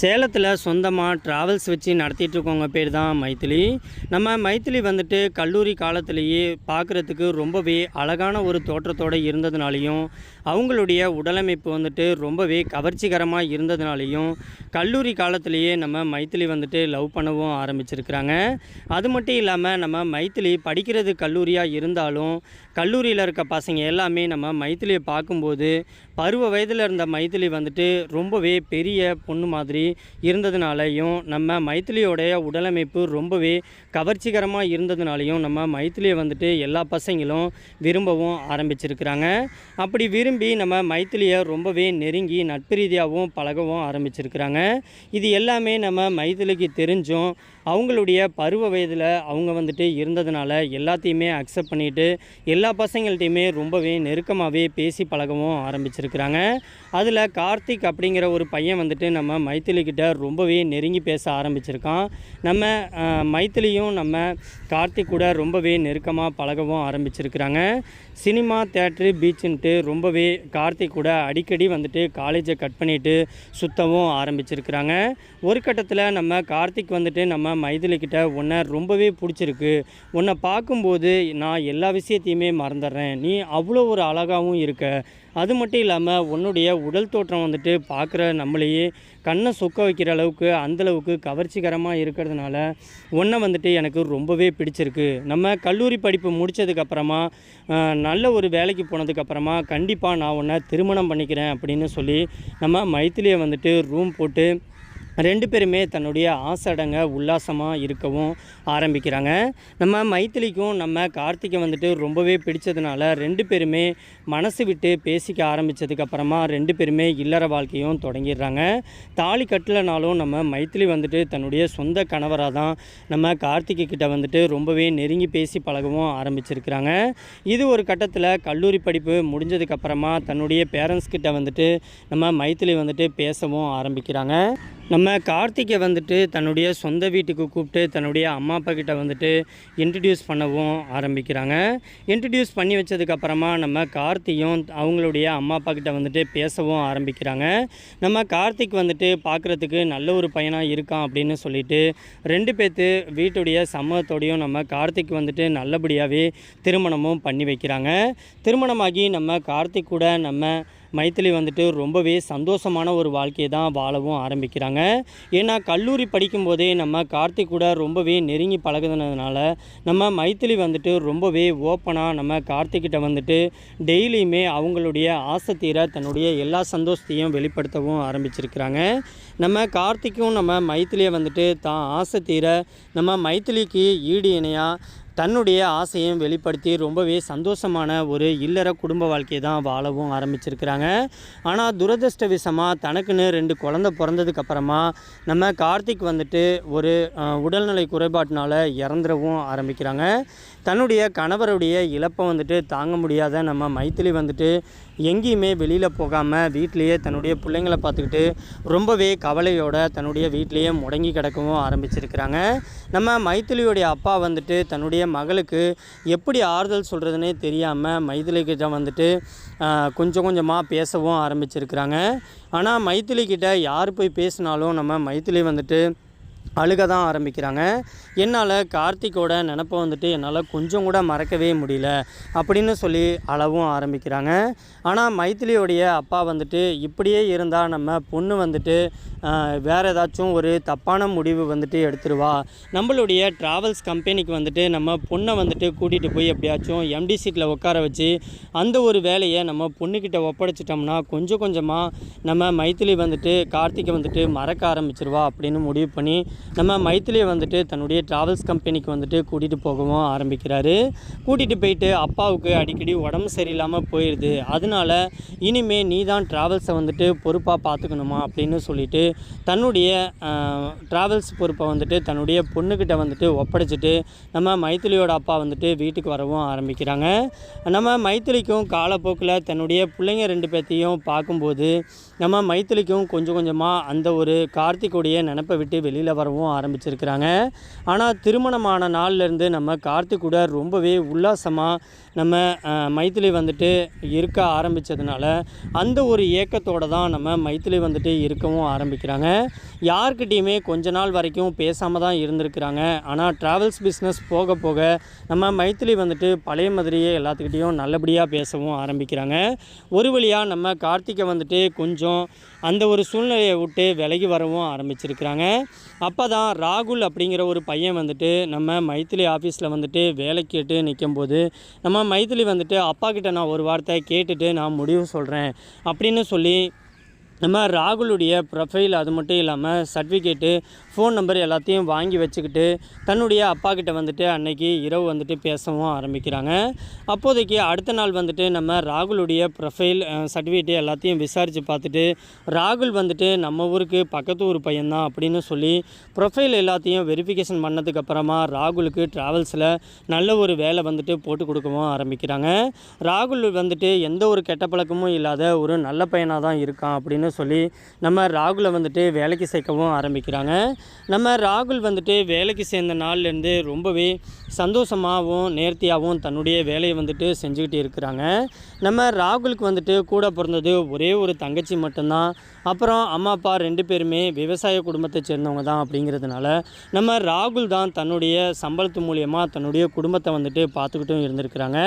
சேலத்தில் சொந்தமாக ட்ராவல்ஸ் வச்சு நடத்திட்டு இருக்கவங்க பேர் தான் மைத்திலி. நம்ம மைத்திலி வந்துட்டு கல்லூரி காலத்திலேயே பார்க்குறதுக்கு ரொம்பவே அழகான ஒரு தோற்றத்தோடு இருந்ததுனாலையும் அவங்களுடைய உடலமைப்பு வந்துட்டு ரொம்பவே கவர்ச்சிகரமாக இருந்ததுனாலையும் கல்லூரி காலத்திலேயே நம்ம மைத்திலி வந்துட்டு லவ் பண்ணவும் ஆரம்பிச்சிருக்கிறாங்க. அது மட்டும் இல்லாமல் நம்ம மைத்திலி படிக்கிறது கல்லூரியாக இருந்தாலும் கல்லூரியில் இருக்க பசங்க எல்லாமே நம்ம மைத்திலியை பார்க்கும்போது பருவ வயதில் இருந்த மைத்திலி வந்துட்டு ரொம்பவே பெரிய பொண்ணு மாதிரி இருந்ததுனாலையும் நம்ம மைத்திலியோடைய உடலமைப்பு ரொம்பவே கவர்ச்சிகரமாக இருந்ததுனாலையும் நம்ம மைத்திலியை வந்துட்டு எல்லா பசங்களும் விரும்பவும் ஆரம்பிச்சிருக்கிறாங்க. அப்படி விரும்பி நம்ம மைத்திலியை ரொம்பவே நெருங்கி நட்பு ரீதியாகவும் பழகவும் ஆரம்பிச்சிருக்கிறாங்க. இது எல்லாமே நம்ம மைத்திலிக்கு தெரிஞ்சும் அவங்களுடைய பருவ வயதில் அவங்க வந்துட்டு இருந்ததுனால எல்லாத்தையுமே அக்செப்ட் பண்ணிட்டு எல்லா பசங்கள்ட்டையுமே ரொம்பவே நெருக்கமாகவே பேசி பழகவும் ஆரம்பிச்சிருக்கிறாங்க. அதில் கார்த்திக் அப்படிங்கிற ஒரு பையன் வந்துட்டு நம்ம மைத்திலிக்கிட்ட ரொம்பவே நெருங்கி பேச ஆரம்பிச்சிருக்கான். நம்ம மைத்திலியும் நம்ம கார்த்திக் கூட ரொம்பவே நெருக்கமாக பழகவும் ஆரம்பிச்சிருக்கிறாங்க. சினிமா தேட்ரு பீச்சுன்ட்டு ரொம்பவே கார்த்திக் கூட அடிக்கடி வந்துட்டு காலேஜை கட் பண்ணிட்டு சுத்தவும் ஆரம்பிச்சிருக்கிறாங்க. ஒரு கட்டத்தில் நம்ம கார்த்திக் வந்துட்டு நம்ம மைதிலி மைதிலிக்கிட்ட உன்னை ரொம்பவே பிடிச்சிருக்கு. உன்னை பார்க்கும்போது நான் எல்லா விஷயத்தையுமே மறந்துடுறேன். நீ அவ்வளோ ஒரு அழகாகவும் இருக்க. அது மட்டும் இல்லாமல் உன்னுடைய உடல் தோற்றம் வந்துட்டு பார்க்குற நம்மளையே கண்ணை சொக்க வைக்கிற அளவுக்கு அந்தளவுக்கு கவர்ச்சிகரமாக இருக்கிறதுனால உன்னை வந்துட்டு எனக்கு ரொம்பவே பிடிச்சிருக்கு. நம்ம கல்லூரி படிப்பு முடித்ததுக்கப்புறமா நல்ல ஒரு வேலைக்கு போனதுக்கப்புறமா கண்டிப்பாக நான் உன்னை திருமணம் பண்ணிக்கிறேன் அப்படின்னு சொல்லி நம்ம மைத்திலியை வந்துட்டு ரூம் போட்டு ரெண்டு பேருமே தன்னுடைய ஆசடங்க உல்லாசமாக இருக்கவும் ஆரம்பிக்கிறாங்க. நம்ம மைத்திலிக்கும் நம்ம கார்த்திகை வந்துட்டு ரொம்பவே பிடிச்சதுனால ரெண்டு பேருமே மனசு விட்டு பேசிக்க ஆரம்பித்ததுக்கப்புறமா ரெண்டு பேருமே இல்லற வாழ்க்கையும் தொடங்கிடுறாங்க. தாலி கட்டலனாலும் நம்ம மைத்திலி வந்துட்டு தன்னுடைய சொந்த கணவராக தான் நம்ம கார்த்திகை கிட்ட வந்துட்டு ரொம்பவே நெருங்கி பேசி பழகவும் ஆரம்பிச்சிருக்கிறாங்க. இது ஒரு கட்டத்தில் கல்லூரி படிப்பு முடிஞ்சதுக்கப்புறமா தன்னுடைய பேரண்ட்ஸ் கிட்ட வந்துட்டு நம்ம மைத்திலி வந்துட்டு பேசவும் ஆரம்பிக்கிறாங்க. நம்ம கார்த்திகை வந்துட்டு தன்னுடைய சொந்த வீட்டுக்கு கூப்பிட்டு தன்னுடைய அம்மா அப்பா கிட்ட வந்துட்டு இன்ட்ரடியூஸ் பண்ணவும் ஆரம்பிக்கிறாங்க. இன்ட்ரடியூஸ் பண்ணி வச்சதுக்கப்புறமா நம்ம கார்த்தியும் அவங்களுடைய அம்மா அப்பா கிட்ட வந்துட்டு பேசவும் ஆரம்பிக்கிறாங்க. நம்ம கார்த்திக் வந்துட்டு பார்க்குறதுக்கு நல்ல ஒரு பையனாக இருக்கான் அப்படின்னு சொல்லிட்டு ரெண்டு பேர்த்து வீட்டுடைய சம்மதத்தோடையும் நம்ம கார்த்திக் வந்துட்டு நல்லபடியாகவே திருமணமும் பண்ணி வைக்கிறாங்க. திருமணமாகி நம்ம கார்த்திக் கூட நம்ம மைத்திலி வந்துட்டு ரொம்பவே சந்தோஷமான ஒரு வாழ்க்கையை தான் வாழவும் ஆரம்பிக்கிறாங்க. ஏன்னா கல்லூரி படிக்கும்போதே நம்ம கார்த்திக் கூட ரொம்பவே நெருங்கி பழகுனதுனால நம்ம மைத்திலி வந்துட்டு ரொம்பவே ஓப்பனாக நம்ம கார்த்திக்கிட்ட வந்துட்டு டெய்லியுமே அவங்களுடைய ஆசை தீர தன்னுடைய எல்லா சந்தோஷத்தையும் வெளிப்படுத்தவும் ஆரம்பிச்சிருக்கிறாங்க. நம்ம கார்த்திக்கும் நம்ம மைத்திலியை வந்துட்டு தான் ஆசை தீர நம்ம மைத்திலிக்கு ஈடு இணையாக தன்னுடைய ஆசையும் வெளிப்படுத்தி ரொம்பவே சந்தோஷமான ஒரு இல்லற குடும்ப வாழ்க்கையை தான் வாழவும் ஆரம்பிச்சிருக்கிறாங்க. ஆனால் துரதிருஷ்டவிசமாக தனக்குன்னு ரெண்டு குழந்தை பிறந்ததுக்கப்புறமா நம்ம கார்த்திக் வந்துட்டு ஒரு உடல்நிலை குறைபாட்டினால் இறந்துடவும் ஆரம்பிக்கிறாங்க. தன்னுடைய கணவருடைய இழப்பை வந்துட்டு தாங்க முடியாத நம்ம மைத்திலி வந்துட்டு எங்கேயுமே வெளியில் போகாமல் வீட்டிலேயே தன்னுடைய பிள்ளைங்களை பார்த்துக்கிட்டு ரொம்பவே கவலையோட தன்னுடைய வீட்டிலேயே முடங்கி கிடக்கவும் ஆரம்பிச்சிருக்கிறாங்க. நம்ம மைத்திலியோடைய அப்பா வந்துட்டு தன்னுடைய மகளுக்கு எப்படி ஆறுதல் சொல்கிறதுனே தெரியாமல் மைதிலிக்கிட்ட வந்துட்டு கொஞ்சம் கொஞ்சமாக பேசவும் ஆரம்பிச்சிருக்கிறாங்க. ஆனால் மைத்திலிக்கிட்ட யார் போய் பேசினாலும் நம்ம மைத்திலி வந்துட்டு அழுக தான் ஆரம்பிக்கிறாங்க. என்னால் கார்த்திக்கோட நினப்பை வந்துட்டு என்னால் கொஞ்சம் கூட மறக்கவே முடியல அப்படின்னு சொல்லி அழவும் ஆரம்பிக்கிறாங்க. ஆனால் மைத்திலியோடைய அப்பா வந்துட்டு இப்படியே இருந்தால் நம்ம பொண்ணு வந்துட்டு வேறு ஏதாச்சும் ஒரு தப்பான முடிவு வந்துட்டு எடுத்துருவா. நம்மளுடைய ட்ராவல்ஸ் கம்பெனிக்கு வந்துட்டு நம்ம பொண்ணை வந்துட்டு கூட்டிகிட்டு போய் எப்படியாச்சும் எம்டி சீட்டில் உட்கார வச்சு அந்த ஒரு வேலையை நம்ம பொண்ணுக்கிட்ட ஒப்படைச்சிட்டோம்னா கொஞ்சம் கொஞ்சமாக நம்ம மைத்திலி வந்துட்டு கார்த்திகை வந்துட்டு மறக்க ஆரம்பிச்சிருவா அப்படின்னு முடிவு பண்ணி நம்ம மைத்திலியை வந்துட்டு தன்னுடைய ட்ராவல்ஸ் கம்பெனிக்கு வந்துட்டு கூட்டிகிட்டு போகவும் ஆரம்பிக்கிறாரு. கூட்டிகிட்டு போயிட்டு அப்பாவுக்கு அடிக்கடி உடம்பு சரியில்லாமல் போயிடுது அதனால இனிமே நீ தான் ட்ராவல்ஸை வந்துட்டு பொறுப்பாக பார்த்துக்கணுமா அப்படின்னு சொல்லிட்டு தன்னுடைய ட்ராவல்ஸ் பொறுப்பை வந்துட்டு தன்னுடைய பொண்ணுக்கிட்ட வந்துட்டு ஒப்படைச்சிட்டு நம்ம மைத்திலியோட அப்பா வந்துட்டு வீட்டுக்கு வரவும் ஆரம்பிக்கிறாங்க. நம்ம மைத்திலிக்கும் காலப்போக்கில் தன்னுடைய பிள்ளைங்க ரெண்டு பேர்த்தையும் பார்க்கும்போது நம்ம மைத்திலிக்கும் கொஞ்சம் கொஞ்சமாக அந்த ஒரு கார்த்திகோடைய நினப்பை விட்டு வெளியில் வரவும் ஆரம்பிச்சிருக்கிறாங்க. ஆனால் திருமணமான நாள்லேருந்து நம்ம கார்த்திக் கூட ரொம்பவே உல்லாசமாக நம்ம மைத்திலி வந்துட்டு இருக்க ஆரம்பித்ததுனால அந்த ஒரு ஏக்கத்தோடு தான் நம்ம மைத்திலி வந்துட்டு இருக்கவும் ஆரம்பிக்கிறாங்க. யார்கிட்டேயுமே கொஞ்ச நாள் வரைக்கும் பேசாமல் தான் இருந்திருக்கிறாங்க. ஆனால் ட்ராவல்ஸ் பிஸ்னஸ் போக போக நம்ம மைத்திலி வந்துட்டு பழைய மாதிரியே எல்லாத்துக்கிட்டேயும் நல்லபடியாக பேசவும் ஆரம்பிக்கிறாங்க. ஒரு வழியாக நம்ம கார்த்திகை வந்துட்டு கொஞ்சம் அந்த ஒரு சூழ்நிலையை விட்டு விலகி வரவும் ஆரம்பிச்சிருக்கிறாங்க. அப்போ தான் ராகுல் அப்படிங்கிற ஒரு பையன் வந்துட்டு நம்ம மைத்திலி ஆஃபீஸில் வந்துட்டு வேலை கேட்டு நிற்கும்போது நம்ம மைதிலி வந்துட்டு அப்பா கிட்ட நான் ஒரு வார்த்தை கேட்டுட்டு நான் முடிவு சொல்கிறேன் அப்படின்னு சொல்லி நம்ம ராகுலுடைய ப்ரொஃபைல் அது மட்டும் இல்லாமல் சர்டிஃபிகேட்டு ஃபோன் நம்பர் எல்லாத்தையும் வாங்கி வச்சுக்கிட்டு தன்னுடைய அப்பா கிட்ட வந்துட்டு அன்னைக்கு இரவு வந்துட்டு பேசவும் ஆரம்பிக்கிறாங்க. அப்போதைக்கு அடுத்த நாள் வந்துட்டு நம்ம ராகுலுடைய ப்ரொஃபைல் சர்டிஃபிகேட்டு எல்லாத்தையும் விசாரித்து பார்த்துட்டு ராகுல் வந்துட்டு நம்ம ஊருக்கு பக்கத்து ஊர் பையன்தான் அப்படின்னு சொல்லி ப்ரொஃபைல் எல்லாத்தையும் வெரிஃபிகேஷன் பண்ணதுக்கப்புறமா ராகுலுக்கு ட்ராவல்ஸில் நல்ல ஒரு வேலை வந்துட்டு போட்டு கொடுக்கவும் ஆரம்பிக்கிறாங்க. ராகுல் வந்துட்டு எந்த ஒரு கெட்ட பழக்கமும் இல்லாத ஒரு நல்ல பையனாக தான் இருக்கான் அப்படின்னு சொல்லி நம்ம ராகுலை வந்துட்டு வேலைக்கு சேர்க்கவும் ஆரம்பிக்கிறாங்க. நம்ம ராகுல் வந்துட்டு வேலைக்கு சேர்ந்த நாள்லேருந்து ரொம்பவே சந்தோஷமாகவும் நேர்த்தியாகவும் தன்னுடைய வேலையை வந்துட்டு செஞ்சுக்கிட்டு இருக்கிறாங்க. நம்ம ராகுலுக்கு வந்துட்டு கூட பிறந்தது ஒரே ஒரு தங்கச்சி மட்டும்தான். அப்புறம் அம்மா அப்பா ரெண்டு பேருமே விவசாய குடும்பத்தை சேர்ந்தவங்க தான் அப்படிங்கிறதுனால நம்ம ராகுல் தான் தன்னுடைய சம்பளத்து மூலியமாக தன்னுடைய குடும்பத்தை வந்துட்டு பார்த்துக்கிட்டும் இருந்திருக்கிறாங்க.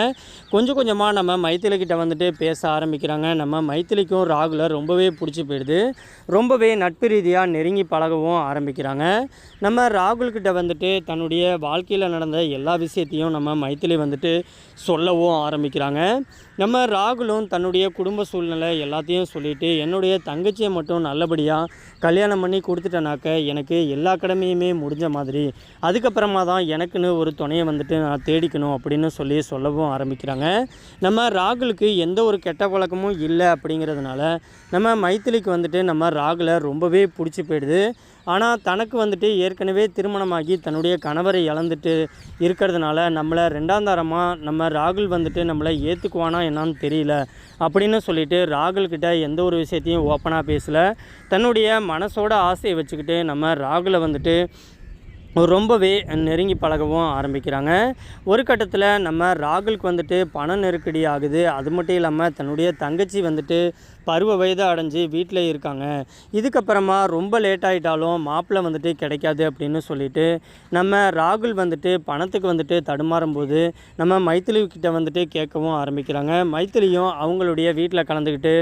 கொஞ்சம் கொஞ்சமாக நம்ம மைத்திலி கிட்ட வந்துட்டு பேச ஆரம்பிக்கிறாங்க. நம்ம மைத்திலிக்கும் ராகுலை ரொம்பவே பிடிச்சி போயிடுது. ரொம்பவே நட்பு ரீதியாக நெருங்கி பழகவும் ஆரம்பிக்கிறாங்க. நம்ம ராகுல்கிட்ட வந்துட்டு தன்னுடைய வாழ்க்கையில் நடந்த எல்லா விஷயத்தையும் நம்ம மைத்திலி வந்துட்டு சொல்லவும் ஆரம்பிக்கிறாங்க. நம்ம ராகுலும் தன்னுடைய குடும்ப சூழ்நிலை எல்லாத்தையும் சொல்லிவிட்டு என்னுடைய தங்கச்சியை மட்டும் நல்லபடியாக கல்யாணம் பண்ணி கொடுத்துட்டேனாக்க எனக்கு எல்லா கடமையுமே முடிஞ்ச மாதிரி. அதுக்கப்புறமா தான் எனக்குன்னு ஒரு துணையை வந்துட்டு நான் தேடிக்கணும் அப்படின்னு சொல்லி சொல்லவும் ஆரம்பிக்கிறாங்க. நம்ம ராகுலுக்கு எந்த ஒரு கெட்ட பழக்கமும் இல்லை அப்படிங்கிறதுனால நம்ம மைத்திலிக்கு வந்துட்டு நம்ம ராகுலை ரொம்பவே பிடிச்சி போயிடுது. ஆனால் தனக்கு வந்துட்டு ஏற்கனவே திருமணமாகி தன்னுடைய கணவரை இழந்துட்டு இருக்கிறதுனால நம்மளை ரெண்டாந்தாரமாக நம்ம ராகுல் வந்துட்டு நம்மளை ஏற்றுக்குவானா என்னான்னு தெரியல. அப்படின்னு சொல்லிட்டு ராகுல்கிட்ட எந்த ஒரு விஷயத்தையும் ஓப்பனாக பேசலை. தன்னுடைய மனசோட ஆசையை வச்சுக்கிட்டு நம்ம ராகுலை வந்துட்டு ரொம்பவே நெருங்கி பழகவும் ஆரம்பிக்கிறாங்க. ஒரு கட்டத்தில் நம்ம ராகுலுக்கு வந்துட்டு பண நெருக்கடி ஆகுது. அது மட்டும் இல்லாமல் தன்னுடைய தங்கச்சி வந்துட்டு பருவ வயதை அடைஞ்சு வீட்டில் இருக்காங்க. இதுக்கப்புறமா ரொம்ப லேட் ஆகிட்டாலும் மாப்பிள்ளை வந்துட்டு கிடைக்காது அப்படின்னு சொல்லிட்டு நம்ம ராகுல் வந்துட்டு பணத்துக்கு வந்துட்டு தடுமாறும் போது நம்ம மைத்திலி கிட்ட வந்துட்டு கேட்கவும் ஆரம்பிக்கிறாங்க. மைத்திலியும் அவங்களுடைய வீட்டில் கலந்துக்கிட்டு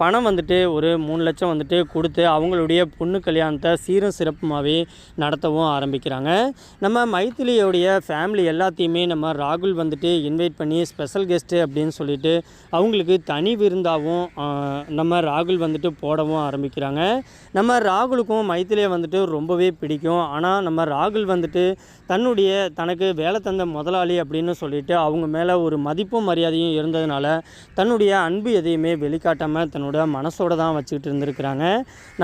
பணம் வந்துட்டு ஒரு மூணு லட்சம் வந்துட்டு கொடுத்து அவங்களுடைய பொண்ணு கல்யாணத்தை சீரும் சிறப்புமாகவே நடத்தவும் ஆரம்பிக்கிறாங்க. நம்ம மைத்திலியோடைய ஃபேமிலி எல்லாத்தையுமே நம்ம ராகுல் வந்துட்டு இன்வைட் பண்ணி ஸ்பெஷல் கெஸ்ட்டு அப்படின்னு சொல்லிட்டு அவங்களுக்கு தனி விருந்தாகவும் நம்ம ராகுல் வந்துட்டு போடவும் ஆரம்பிக்கிறாங்க. நம்ம ராகுலுக்கும் மைத்திலியை வந்துட்டு ரொம்பவே பிடிக்கும். ஆனால் நம்ம ராகுல் வந்துட்டு தன்னுடைய தனக்கு வேலை தந்த முதலாளி அப்படின்னு சொல்லிட்டு அவங்க மேலே ஒரு மதிப்பும் மரியாதையும் இருந்ததுனால தன்னுடைய அன்பு எதையுமே வெளிக்காட்டாமல் தன்னோட மனசோட தான் வச்சுக்கிட்டு இருந்திருக்கிறாங்க.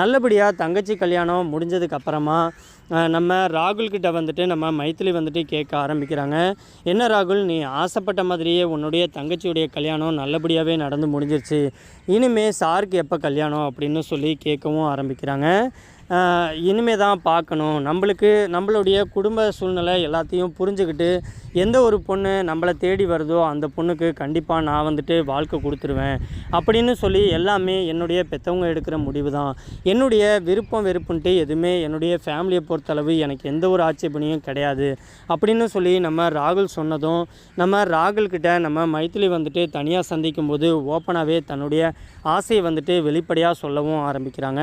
நல்லபடியாக தங்கச்சி கல்யாணம் முடிஞ்சதுக்கப்புறமா நம்ம ராகுல்கிட்ட வந்துட்டு நம்ம மைத்திலி வந்துட்டு கேட்க ஆரம்பிக்கிறாங்க. என்ன ராகுல் நீ ஆசைப்பட்ட மாதிரியே உன்னுடைய தங்கச்சியுடைய கல்யாணம் நல்லபடியாகவே நடந்து முடிஞ்சிருச்சு. இனிமே சாருக்கு எப்போ கல்யாணம் அப்படின்னு சொல்லி கேட்கவும் ஆரம்பிக்கிறாங்க. இனிமே தான் பார்க்கணும். நம்மளுக்கு நம்மளுடைய குடும்ப சூழ்நிலை எல்லாத்தையும் புரிஞ்சுக்கிட்டு எந்த ஒரு பொண்ணு நம்மளை தேடி வருதோ அந்த பொண்ணுக்கு கண்டிப்பாக நான் வந்துட்டு வாழ்க்கை கொடுத்துருவேன் அப்படின்னு சொல்லி எல்லாமே என்னுடைய பெற்றவங்க எடுக்கிற முடிவு தான். என்னுடைய விருப்பம் வெறுப்புன்ட்டு எதுவுமே என்னுடைய ஃபேமிலியை பொறுத்தளவு எனக்கு எந்த ஒரு ஆட்சேபனையும் கிடையாது அப்படின்னு சொல்லி நம்ம ராகுல் சொன்னதும் நம்ம ராகுல்கிட்ட நம்ம மைத்திலி வந்துட்டு தனியாக சந்திக்கும் போது ஓப்பனாகவே தன்னுடைய ஆசையை வந்துட்டு வெளிப்படையாக சொல்லவும் ஆரம்பிக்கிறாங்க.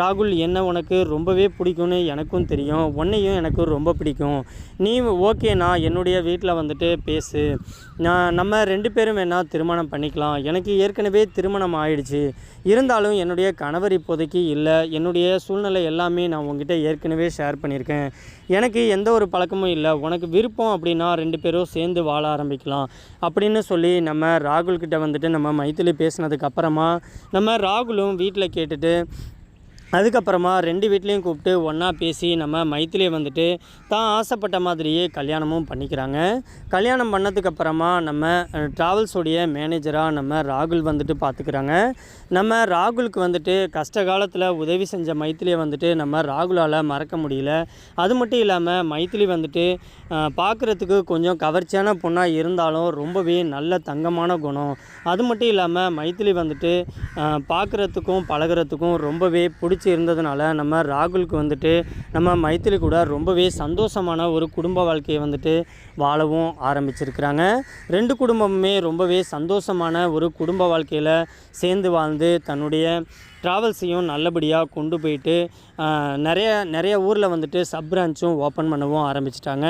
ராகுல் என்ன உனக்கு ரொம்பவே பிடிக்கும்னு எனக்கும் தெரியும் உன்னையும் எனக்கு ரொம்ப பிடிக்கும். நீ ஓகேண்ணா என்னுடைய வீட்டில் வந்துட்டு பேசு. நான் நம்ம ரெண்டு பேரும் வேணால் திருமணம் பண்ணிக்கலாம். எனக்கு ஏற்கனவே திருமணம் ஆயிடுச்சு. இருந்தாலும் என்னுடைய கணவர் இப்போதைக்கு இல்லை. என்னுடைய சூழ்நிலை எல்லாமே நான் உங்ககிட்ட ஏற்கனவே ஷேர் பண்ணியிருக்கேன். எனக்கு எந்த ஒரு பழக்கமும் இல்லை. உனக்கு விருப்பம் அப்படின்னா ரெண்டு பேரும் சேர்ந்து வாழ ஆரம்பிக்கலாம். அப்படின்னு சொல்லி நம்ம ராகுல்கிட்ட வந்துட்டு நம்ம மைத்திலி பேசினதுக்கப்புறமா நம்ம ராகுலும் வீட்டில் கேட்டுட்டு அதுக்கப்புறமா ரெண்டு வீட்லேயும் கூப்பிட்டு ஒன்றா பேசி நம்ம மைத்திலியை வந்துட்டு தான் ஆசைப்பட்ட மாதிரியே கல்யாணமும் பண்ணிக்கிறாங்க. கல்யாணம் பண்ணதுக்கப்புறமா நம்ம ட்ராவல்ஸோடைய மேனேஜராக நம்ம ராகுல் வந்துட்டு பார்த்துக்கிறாங்க நம்ம ராகுலுக்கு வந்துட்டு கஷ்ட காலத்தில் உதவி செஞ்ச மைத்திலியை வந்துட்டு நம்ம ராகுலால் மறக்க முடியல. அது மட்டும் இல்லாமல் மைத்திலி வந்துட்டு பார்க்குறதுக்கு கொஞ்சம் கவர்ச்சியான பொண்ணாக இருந்தாலும் ரொம்பவே நல்ல தங்கமான குணம். அது மட்டும் இல்லாமல் மைத்திலி வந்துட்டு பார்க்குறதுக்கும் பழகுறதுக்கும் ரொம்பவே பிடிச்சி இருந்ததுனால நம்ம ராகுலுக்கு வந்துட்டு நம்ம மைத்திலி கூட ரொம்பவே சந்தோஷமான ஒரு குடும்ப வாழ்க்கையை வந்துட்டு வாழவும் ஆரம்பிச்சிருக்கிறாங்க. ரெண்டு குடும்பமுமே ரொம்பவே சந்தோஷமான ஒரு குடும்ப வாழ்க்கையில் சேர்ந்து வாழ்ந்து தன்னுடைய ட்ராவல்ஸையும் நல்லபடியாக கொண்டு போயிட்டு நிறைய நிறைய ஊரில் வந்துட்டு சப் பிரான்ச்சும் ஓப்பன் பண்ணவும் ஆரம்பிச்சிட்டாங்க.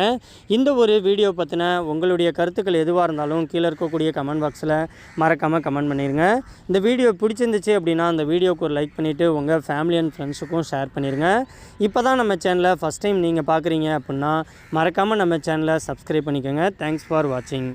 இந்த ஒரு வீடியோ பற்றின உங்களுடைய கருத்துக்கள் எதுவாக இருந்தாலும் கீழே இருக்கக்கூடிய கமெண்ட் பாக்ஸில் மறக்காமல் கமெண்ட் பண்ணிடுங்க இந்த வீடியோ பிடிச்சிருந்துச்சு அப்படின்னா அந்த வீடியோக்கு ஒரு லைக் பண்ணிவிட்டு உங்கள் ஃபேமிலி அண்ட் ஃப்ரெண்ட்ஸுக்கும் ஷேர் பண்ணிடுங்க இப்போ தான் நம்ம சேனலை ஃபஸ்ட் டைம் நீங்கள் பார்க்குறீங்க அப்படின்னா மறக்காமல் நம்ம சேனலை சப்ஸ்கிரைப் பண்ணிக்கோங்க. தேங்க்ஸ் ஃபார் வாட்சிங்